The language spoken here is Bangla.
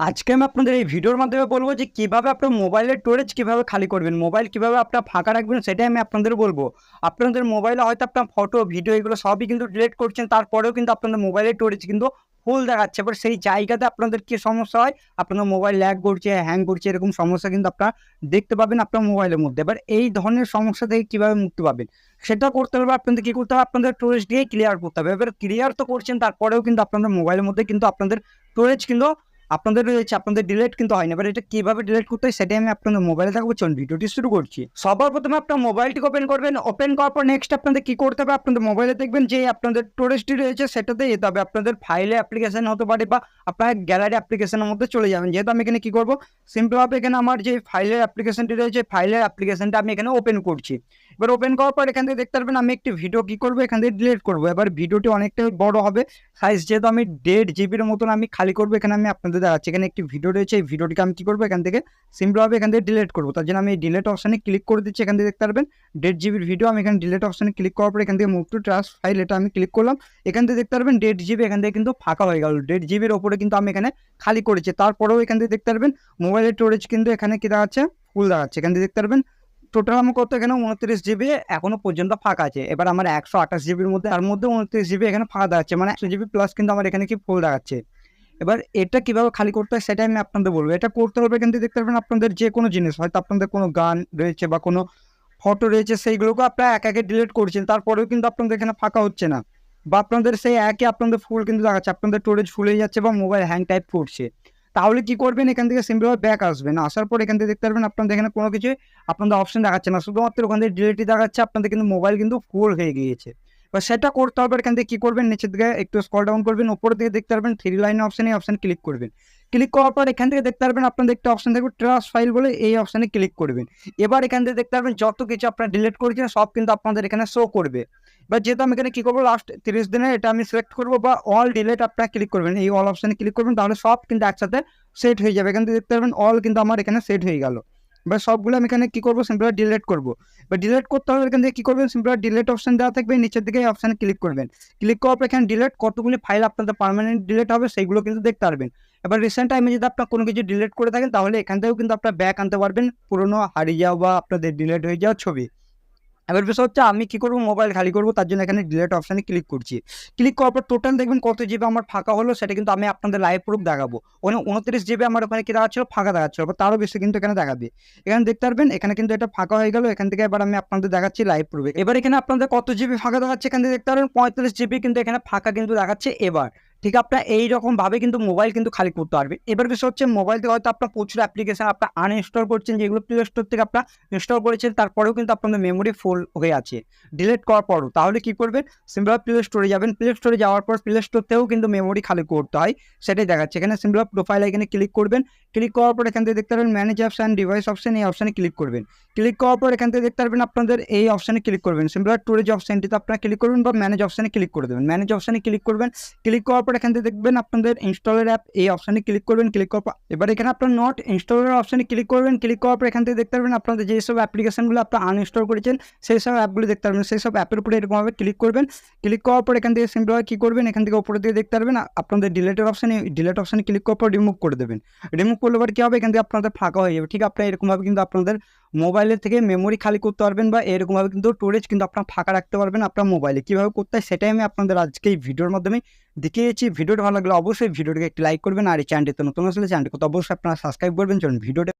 আজকে আমি আপনাদের এই ভিডিওর মাধ্যমে বলব যে কীভাবে আপনার মোবাইলের স্টোরেজ কীভাবে খালি করবেন মোবাইল কীভাবে আপনার ফাঁকা রাখবেন সেটাই আমি আপনাদের বলব। আপনাদের মোবাইলে হয়তো আপনার ফটো ভিডিও এগুলো সবই কিন্তু ডিলেট করছেন, তারপরেও কিন্তু আপনাদের মোবাইলের স্টোরেজ কিন্তু ফুল দেখাচ্ছে। এবার সেই জায়গাতে আপনাদের কি সমস্যা হয়? আপনাদের মোবাইল ল্যাগ করছে হ্যাং করছে, এরকম সমস্যা কিন্তু আপনারা দেখতে পাবেন আপনার মোবাইলের মধ্যে। এবার এই ধরনের সমস্যা থেকে কীভাবে মুক্তি পাবেন? সেটা করতে হবে, আপনাদের কী করতে হবে? আপনাদের স্টোরেজ দিয়ে ক্লিয়ার করতে হবে। এবার ক্লিয়ার তো করছেন, তারপরেও কিন্তু আপনাদের মোবাইলের মধ্যে কিন্তু আপনাদের স্টোরেজ কিন্তু আপনাদের রয়েছে, আপনাদের ডিলেট কিন্তু হয় না এবার এটা কীভাবে ডিলেট করতে হয় সেটাই আমি আপনাদের মোবাইলে থাকব চলুন, ভিডিওটি শুরু করছি। সবার প্রথমে আপনার মোবাইলটি ওপেন করবেন। ওপেন করার পর নেক্সট আপনাদের কি করতে হবে? আপনাদের মোবাইলে দেখবেন যে আপনাদের স্টোরেজটি রয়েছে, সেটাতে যেতে হবে। আপনাদের ফাইলে অ্যাপ্লিকেশন হতে পারে বা আপনার গ্যালারি অ্যাপ্লিকেশনের মধ্যে চলে যাবেন। যেহেতু আমি এখানে কি করব? সিম্পলভাবে এখানে আমার যে ফাইলের অ্যাপ্লিকেশনটি রয়েছে ফাইলের অ্যাপ্লিকেশনটা আমি এখানে ওপেন করছি। এবার ওপেন করার পর এখান থেকে দেখতে পারবেন আমি একটি ভিডিও কি করব এখান থেকে ডিলিট করব এবার ভিডিওটি অনেকটাই বড় হবে সাইজ যেহেতু আমি দেড় জিবির মতন আমি খালি করব এখানে আমি আপনাদের দেখাচ্ছি এখানে একটি ভিডিও রয়েছে এই ভিডিওটিকে আমি কি করব এখান থেকে সিম্পলভাবে এখান থেকে ডিলিট করব তার জন্য আমি এই ডিলিট অপশানে ক্লিক করে দিচ্ছি এখান থেকে দেখতে পারবেন দেড় জিবির ভিডিও আমি এখানে ডিলিট অপশানে ক্লিক করার পর এখান থেকে মুভ টু ট্রান্স ফাইল এটা আমি ক্লিক করলাম এখান থেকে দেখতে পারবেন দেড় জিবি এখান থেকে কিন্তু ফাঁকা হয়ে গেল দেড় জিবির ওপরে কিন্তু আমি এখানে খালি করেছি তারপরেও এখান থেকে দেখতে পারবেন মোবাইলের স্টোরেজ কিন্তু এখানে কি দেখাচ্ছে ফুল দেখাচ্ছে এখান থেকে দেখতে পারবেন টোটাল আমার কত? এখানে উনত্রিশ জিবি এখনও পর্যন্ত ফাঁকা আছে। এবার আমার একশো আঠাশ জিবির মধ্যে, তার মধ্যে উনত্রিশ জিবি এখানে ফাঁকা দেখাচ্ছে মানে একশো জিবি প্লাস কিন্তু আমার এখানে কি ফুল দেখাচ্ছে এবার এটা কীভাবে খালি করতে হয় সেটাই আমি আপনাদের বলব। এটা করতে হবে কিন্তু দেখতে পারবেন আপনাদের যে কোনো জিনিস, হয়তো আপনাদের কোনো গান রয়েছে বা কোনো ফটো রয়েছে সেইগুলোকে আপনারা এক একে ডিলিট করছেন, তারপরেও কিন্তু আপনাদের এখানে ফাঁকা হচ্ছে না। বা আপনাদের সেই একই আপনাদের ফুল কিন্তু দেখাচ্ছে, আপনাদের স্টোরেজ ফুল যাচ্ছে বা মোবাইল হ্যাং টাইপ করছে। তাহলে কি করবেন? এখান থেকে সিম্পলভাবে ব্যাক আসবেন। আসার পর এখান থেকে দেখতে পারবেন আপনাদের এখানে কোনো কিছু, আপনাদের অপশন দেখাচ্ছে না। শুধুমাত্র ওখান থেকে ডিলিটই দেখাচ্ছে, আপনাদের কিন্তু মোবাইল কিন্তু ফুল হয়ে গিয়েছে। এবার সেটা করতে হবে, এখান থেকে কী করবেন? নিচের দিকে একটু স্কল ডাউন করবেন, উপরের দিকে দেখতে পারবেন থ্রি লাইন অপশন এই অপশন ক্লিক করবেন। ক্লিক করার পর এখান থেকে দেখতে পারবেন আপনাদের একটা অপশন থাকবে ট্রাস ফাইল বলে এই অপশানে ক্লিক করবেন। এবার এখান থেকে দেখতে পারবেন যত কিছু আপনারা ডিলিট করেছেন, সব কিন্তু আপনাদের এখানে শো করবে। এবার যেহেতু আমি এখানে কী করব লাস্ট তিরিশ দিনে এটা আমি সিলেক্ট করব বা অল ডিলেট আপনারা ক্লিক করবেন। এই অল অপশানে ক্লিক করবেন, তাহলে সব কিন্তু একসাথে সেট হয়ে যাবে। থেকে দেখতে পারবেন অল কিন্তু আমার এখানে সেট হয়ে গেল। এবার সবগুলো আমি এখানে কী করব সিম্পল ডিলেট করব। এবার ডিলেট করতে হবে এখান থেকে কী করবেন সিম্পল ডিলেট অপশন দেওয়া থাকবে, নিচের দিকে এই অপশানে ক্লিক করবেন। ক্লিক করার পর এখানে ডিলিট কতগুলি ফাইল আপনাদের পারমানেন্ট ডিলেট হবে সেইগুলো কিন্তু দেখতে পারবেন। এবার রিসেন্ট টাইমে যদি আপনার কোনো কিছু ডিলেট করে থাকেন, তাহলে এখান থেকেও কিন্তু আপনার ব্যাক আনতে পারবেন। পুরোনো হারিয়ে যাওয়া বা আপনাদের ডিলেট হয়ে যাওয়া ছবি। এবার বিষয় হচ্ছে আমি কী করব? মোবাইল খালি করব, তার জন্য এখানে ডিলেট অপশানে ক্লিক করছি। ক্লিক করার পর টোটাল দেখবেন কত জিবি আমার ফাঁকা হলো, সেটা কিন্তু আমি আপনাদের লাইভ প্রুফ দেখাবো। ওখানে উনত্রিশ জিবি আমার ওখানে কি দেখাচ্ছিল? ফাঁকা দেখাচ্ছিল বা তারও বেশি কিন্তু এখানে দেখাবে। এখানে দেখতে পারবেন, এখানে কিন্তু এটা ফাঁকা হয়ে গেল, এখান থেকে এবার আমি আপনাদের দেখাচ্ছি লাইভ প্রুফে এবার এখানে আপনাদের কত জিবি ফাঁকা দেখাচ্ছে এখান থেকে দেখতে পারবেন? পঁয়তাল্লিশ জিবি কিন্তু এখানে ফাঁকা কিন্তু দেখাচ্ছে এবার। ঠিক আপনার এইরকমভাবে কিন্তু মোবাইল কিন্তু খালি করতে পারবে। এবার বিষয় হচ্ছে মোবাইল থেকে হয়তো আপনার প্রচুর অ্যাপ্লিকেশন আপনার আনইনস্টল করছেন, যেগুলো প্লে স্টোর থেকে আপনার ইনস্টল করেছেন, তারপরেও কিন্তু আপনাদের মেমোরি ফুল হয়ে আছে। ডিলিট করার পরও। তাহলে কি করবেন? সিম্পল প্লে স্টোরে যাবেন। প্লে স্টোরে যাওয়ার পর প্লে স্টোরতেও কিন্তু মেমোরি খালি করতে হয়। সেটাই দেখাচ্ছে। এখানে সিম্পল প্রোফাইল এখানে ক্লিক করবেন। ক্লিক করার পর এখান থেকে দেখতে পারবেন ম্যানেজ অ্যান্ড ডিভাইস অপশন এই অপশানে ক্লিক করবেন। ক্লিক করার পর এখান থেকে দেখতে পারবেন আপনাদের এই অপশানে ক্লিক করবেন। সিম্পল স্টোরেজ অপশানটিতে আপনারা ক্লিক করবেন বা ম্যানেজ অপশানে ক্লিক করে দেবেন। ম্যানেজ অপশানে ক্লিক করবেন। ক্লিক করার পর এখান থেকে দেখবেন আপনাদের ইনস্টলের অ্যাপ এই অপশানে ক্লিক করবেন ক্লিক করার পর এবার এখানে আপনার নট ইনস্টলের অপশানে ক্লিক করবেন ক্লিক করার পর এখান থেকে দেখতে পারবেন আপনাদের যেসব অ্যাপ্লিকেশনগুলো আপনার আনইনস্টল করেছেন, সেই সব অ্যাপগুলো দেখতে পারবেন, সেই সব অ্যাপের উপরে এরকমভাবে ক্লিক করবেন ক্লিক করার পর এখান থেকে সিম্পলভাবে কী করবেন, এখান থেকে উপরে দিয়ে দেখতে পারবেন, আপনাদের ডিলেটের অপশানে ডিলেট অপশানে ক্লিক করার পর রিমুভ করে দেবেন। রিমুভ করলে পর কী হবে? এখান থেকে আপনাদের ফাঁকা হয়ে যাবে। ঠিক আপনার এরকমভাবে কিন্তু আপনাদের মোবাইলের থেকে মেমোরি খালি করতে পারবেন বা এরকমভাবে কিন্তু স্টোরেজ কিন্তু আপনার ফাঁকা রাখতে পারবেন আপনার মোবাইলে। কীভাবে করতে হয় সেটাই আমি আপনাদের আজকে এই ভিডিওর মাধ্যমে দেখিয়েছি। ভিডিওটা ভালো লাগলে অবশ্যই ভিডিওটাকে একটি লাইক করবেন আর এই চ্যানেলটিতে নতুন আসলে চ্যানেলটি অবশ্যই আপনারা সাবস্ক্রাইব করবেন। চলুন, ভিডিওটা